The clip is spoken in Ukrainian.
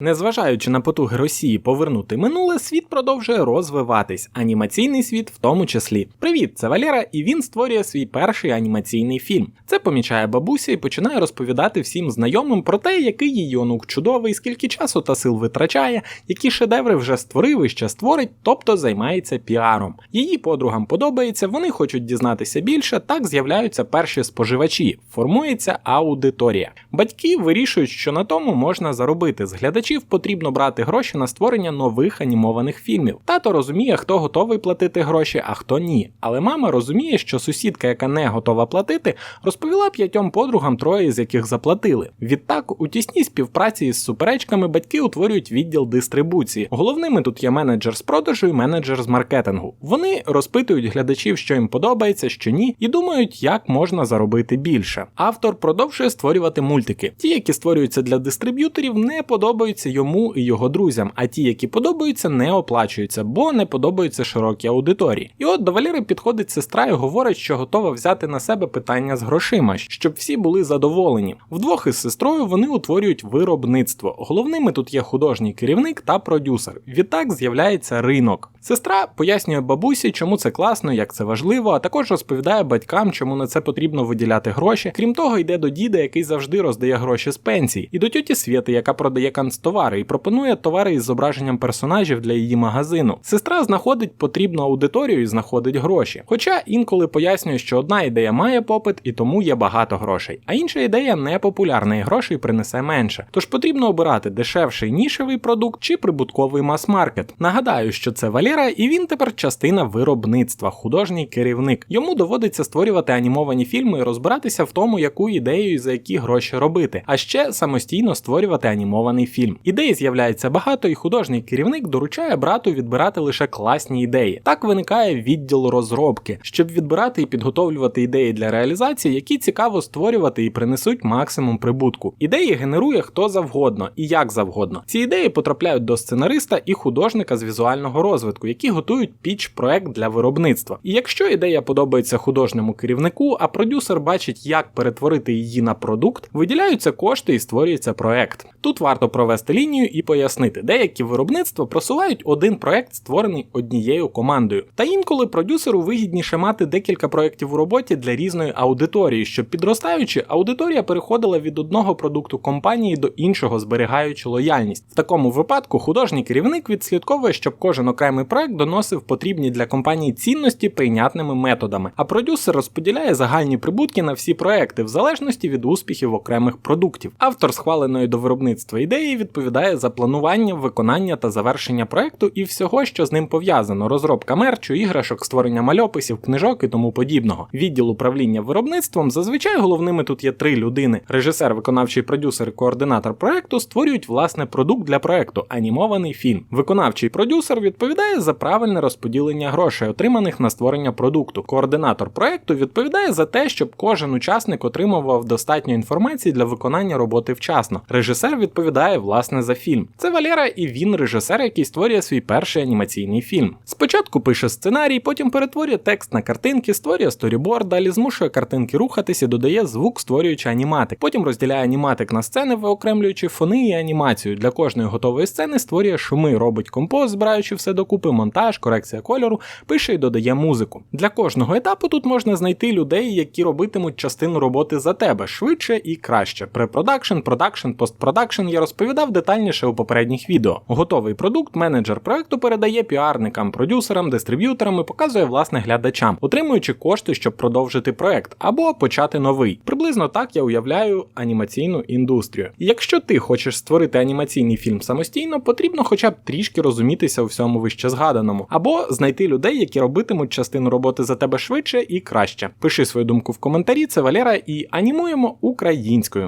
Незважаючи на потуги Росії повернути минуле, світ продовжує розвиватись, анімаційний світ в тому числі. Привіт, це Валера, і він створює свій перший анімаційний фільм. Це помічає бабуся і починає розповідати всім знайомим про те, який її онук чудовий, скільки часу та сил витрачає, які шедеври вже створив і ще створить, тобто займається піаром. Її подругам подобається, вони хочуть дізнатися більше. Так з'являються перші споживачі, формується аудиторія. Батьки вирішують, що на тому можна заробити з глядачів глядачів потрібно брати гроші на створення нових анімованих фільмів. Тато розуміє, хто готовий платити гроші, а хто ні. Але мама розуміє, що сусідка, яка не готова платити, розповіла п'ятьом подругам, троє з яких заплатили. Відтак, у тісній співпраці із суперечками батьки утворюють відділ дистрибуції. Головними тут є менеджер з продажу і менеджер з маркетингу. Вони розпитують глядачів, що їм подобається, що ні, і думають, як можна заробити більше. Автор продовжує створювати мультики. Ті, які створюються для дистриб'юторів, не подобаються подобаються йому і його друзям, а ті, які подобаються, не оплачуються, бо не подобаються широкій аудиторії. І от до Валіри підходить сестра і говорить, що готова взяти на себе питання з грошима, щоб всі були задоволені. Вдвох із сестрою вони утворюють виробництво. Головними тут є художній керівник та продюсер. Відтак з'являється ринок. Сестра пояснює бабусі, чому це класно, як це важливо, а також розповідає батькам, чому на це потрібно виділяти гроші. Крім того, йде до діда, який завжди роздає гроші з пенсій, і до тьоті Свєти, яка продає канцтовари, і пропонує товари із зображенням персонажів для її магазину. Сестра знаходить потрібну аудиторію і знаходить гроші. Хоча інколи пояснює, що одна ідея має попит і тому є багато грошей, а інша ідея не популярна і грошей принесе менше. Тож потрібно обирати дешевший нішевий продукт чи прибутковий мас-маркет. Нагадаю, що це Валера і він тепер частина виробництва, художній керівник. Йому доводиться створювати анімовані фільми і розбиратися в тому, яку ідею і за які гроші робити, а ще самостійно створювати анімований фільм. Ідей з'являється багато, і художній керівник доручає брату відбирати лише класні ідеї. Так виникає відділ розробки, щоб відбирати і підготовлювати ідеї для реалізації, які цікаво створювати і принесуть максимум прибутку. Ідеї генерує хто завгодно і як завгодно. Ці ідеї потрапляють до сценариста і художника з візуального розвитку які готують піч проект для виробництва. І якщо ідея подобається художньому керівнику, а продюсер бачить, як перетворити її на продукт, виділяються кошти і створюється проект. Тут варто провести лінію і пояснити, деякі виробництва просувають один проект, створений однією командою. Та інколи продюсеру вигідніше мати декілька проєктів у роботі для різної аудиторії, щоб підростаючи, аудиторія переходила від одного продукту компанії до іншого, зберігаючи лояльність. В такому випадку художній керівник відслідковує, щоб кожен окремий проект доносив потрібні для компанії цінності прийнятними методами, а продюсер розподіляє загальні прибутки на всі проекти в залежності від успіхів окремих продуктів. Автор схваленої до виробництва ідеї відповідає за планування, виконання та завершення проекту і всього, що з ним пов'язано: розробка мерчу, іграшок, створення мальописів, книжок і тому подібного. Відділ управління виробництвом зазвичай головними тут є три людини: режисер, виконавчий продюсер координатор проекту створюють власне продукт для проекту анімований фільм. Виконавчий продюсер відповідає за правильне розподілення грошей, отриманих на створення продукту. Координатор проекту відповідає за те, щоб кожен учасник отримував достатньо інформації для виконання роботи вчасно. Режисер відповідає власне за фільм. Це Валера, і він режисер, який створює свій перший анімаційний фільм. Спочатку пише сценарій, потім перетворює текст на картинки, створює сторіборд, далі змушує картинки рухатись додає звук, створюючи аніматик. Потім розділяє аніматик на сцени, виокремлюючи фони і анімацію. Для кожної готової сцени створює шуми, робить композ, збираючи все докупи монтаж, корекція кольору, пише і додає музику. Для кожного етапу тут можна знайти людей, які робитимуть частину роботи за тебе швидше і краще. Препродакшн, продакшн, постпродакшн я розповідав детальніше у попередніх відео. Готовий продукт менеджер проекту передає піарникам, продюсерам, дистриб'юторам і показує власне глядачам, отримуючи кошти, щоб продовжити проект або почати новий. Приблизно так я уявляю анімаційну індустрію. Якщо ти хочеш створити анімаційний фільм самостійно, потрібно хоча б трішки розумітися у всьому вище згаданому згаданому, або знайти людей, які робитимуть частину роботи за тебе швидше і краще. Пиши свою думку в коментарі, це Валера, і анімуємо українською.